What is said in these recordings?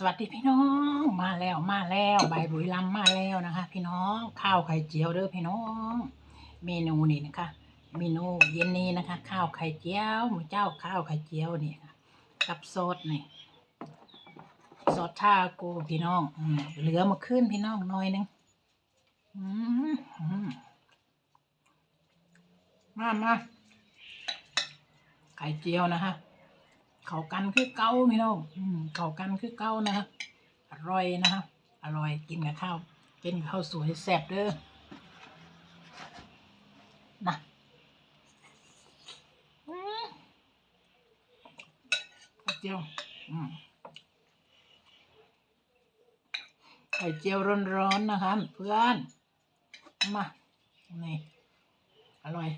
สวัสดีพี่น้องมาแล้วมาแล้วใบบุยลำมาแล้วนะคะ พี่น้องข้าวไข่เจียวเด้อพี่น้อง เมนูนี่นะคะ เมนูเย็นนี้นะคะ ข้าวไข่เจียวหมูเจ้าข้าวไข่เจียวนี่ค่ะกับซอสนี่ซอสทาโกพี่น้องอืเหลือมาขึ้นพี่น้องหน่อยหนึงมมมามาไข่เจียวนะคะ เขากันคือเก้าพี่น้องเขากันคือเก้านะคะอร่อยนะคะอร่อยกินกับข้าวกินข้าวสวยแซ่บเด้อนะอืมไข่เจียวอืมไข่เจียวร้อนๆนะคะเพื่อน มา นี่ อร่อย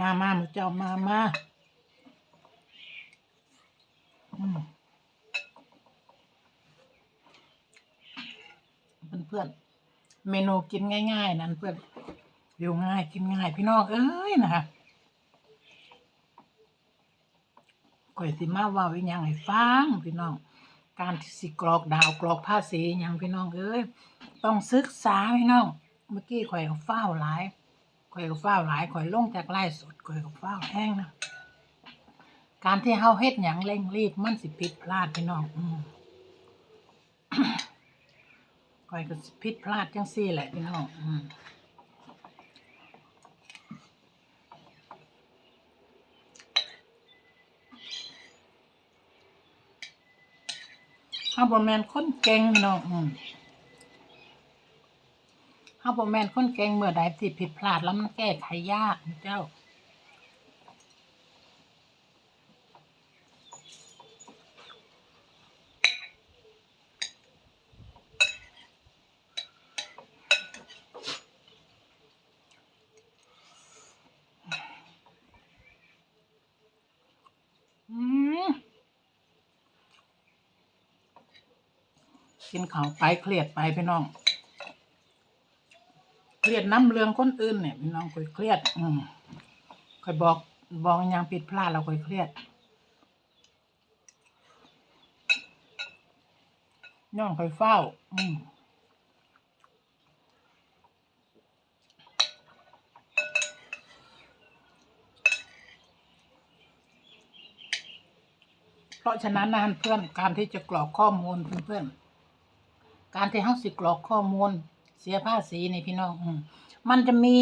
มามาหมูเจ้ามามาอืมเพื่อนเมนูกินง่าย ๆ นั่นเพื่อนอยู่ง่ายกินง่าย พี่น้องเอ้ยนะคะก่อยสิมาว่าวิญญาณให้ฟังพี่น้อง การที่สิกรอกดาวกรอกภาษีอย่างพี่น้องเอ้ยต้องศึกษาพี่น้อง เมื่อกี้ข่อยก็ฟ้าหลาย ข่อยก็ฟ้าวหลายข่อยลงจากไล่สดข่อยก็ฟ้าวแห้งนะการที่เฮาเฮ็ดหยังเร่งรีบมันสิผิดพลาดพี่น้องอืมข่อยก็สิผิดพลาดจังซี่แหละพี่น้องอืมเฮาบ่แม่นคนเก่งพี่น้องอืม เฮาบ่แม่นคนเก่งเมื่อใดที่ผิดพลาดแล้วมันแก้ไขยากเจ้าอืมกินข้าวไปเครียดไปพี่น้อง รียดน้ำเรื่องคนอื่นเนี่ยพี่น้องค่อยเครียด อืมค่อยบอกบอกอยังผิดพลาดเราค่อยเครียดย่องค่อยเฝ้า อืมเพราะฉะนั้นนะเพื่อนการที่จะกรอกข้อมูลเพื่อนๆการที่เฮาสิกรอกข้อมูล เสียภาษีในพี่น้องอืมมันจะมี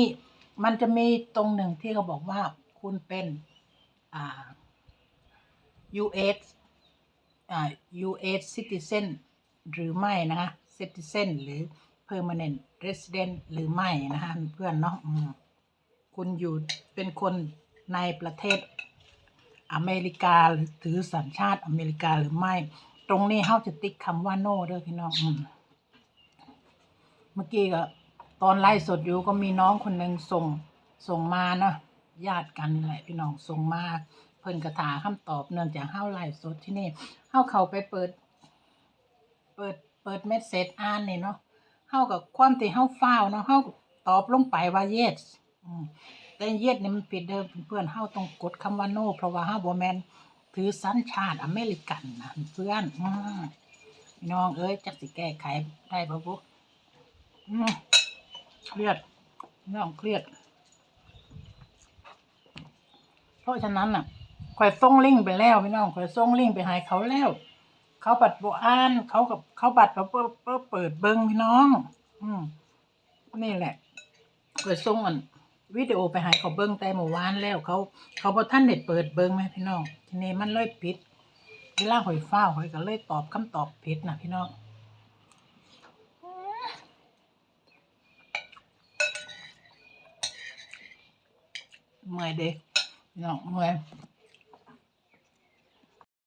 มันจะมีตรงหนึ่งที่เขาบอกว่าคุณเป็น อ่า US อ่า US citizen หรือไม่นะคะ citizen หรือ permanent resident หรือไม่นะคะเพื่อนเนาะอืมคุณอยู่เป็นคนในประเทศอเมริกาหรือถือสัญชาติอเมริกาหรือไม่ ตรงนี้เฮาจะติ๊กคำว่า no เด้อพี่น้องอืม มื่อกี้ก็ตอนไล่สดอยู่ก็มีน้องคนหนึ่งส่งส่งมาเนาะญาติกันนี่แหละพี่น้องส่งมาเพิ่นกระถาคำตอบเนื่องจากเฮาไล่สดที่นี่เฮาเข้าไปเปิด เปิดเปิดเมสเซจอ่านนี่เนาะเฮากับความที่เฮาฟ้าวเนาะเฮาตอบลงไปว่า yes แต่ yes นี่มันผิดเด้อเพื่อนๆเฮาต้องกดคำว่า no เพราะว่าเฮาบ่แม่นถือสัญชาติอเมริกันนะเพื่อนอพี่น้องเอ้ยจักสิแก้ไขได้บ่บุอืม เครียดน้องเครียด เพราะฉะนั้นน่ะข่อยส่งลิงไปแล้วพี่น้องข่อยส่งลิงไปให้เขาแล้ว เขาบัดบ่อ่าน เขากับเขาบัดเขาเปิดเปิดเปิดเบิ่งพี่น้อง อืมนี่แหละข่อยส่งอันวิดีโอไปให้เขาเบิ่งแต่เมื่อวานแล้ว เขา เขาบ่ทันได้เปิดเบิ่งแม่พี่น้องทีนี้มันเลยผิดเวลาข่อยฟ้าวข่อยก็เลยตอบคำตอบผิดนะพี่น้อง เมื่อยเด็กน้องเมื่อย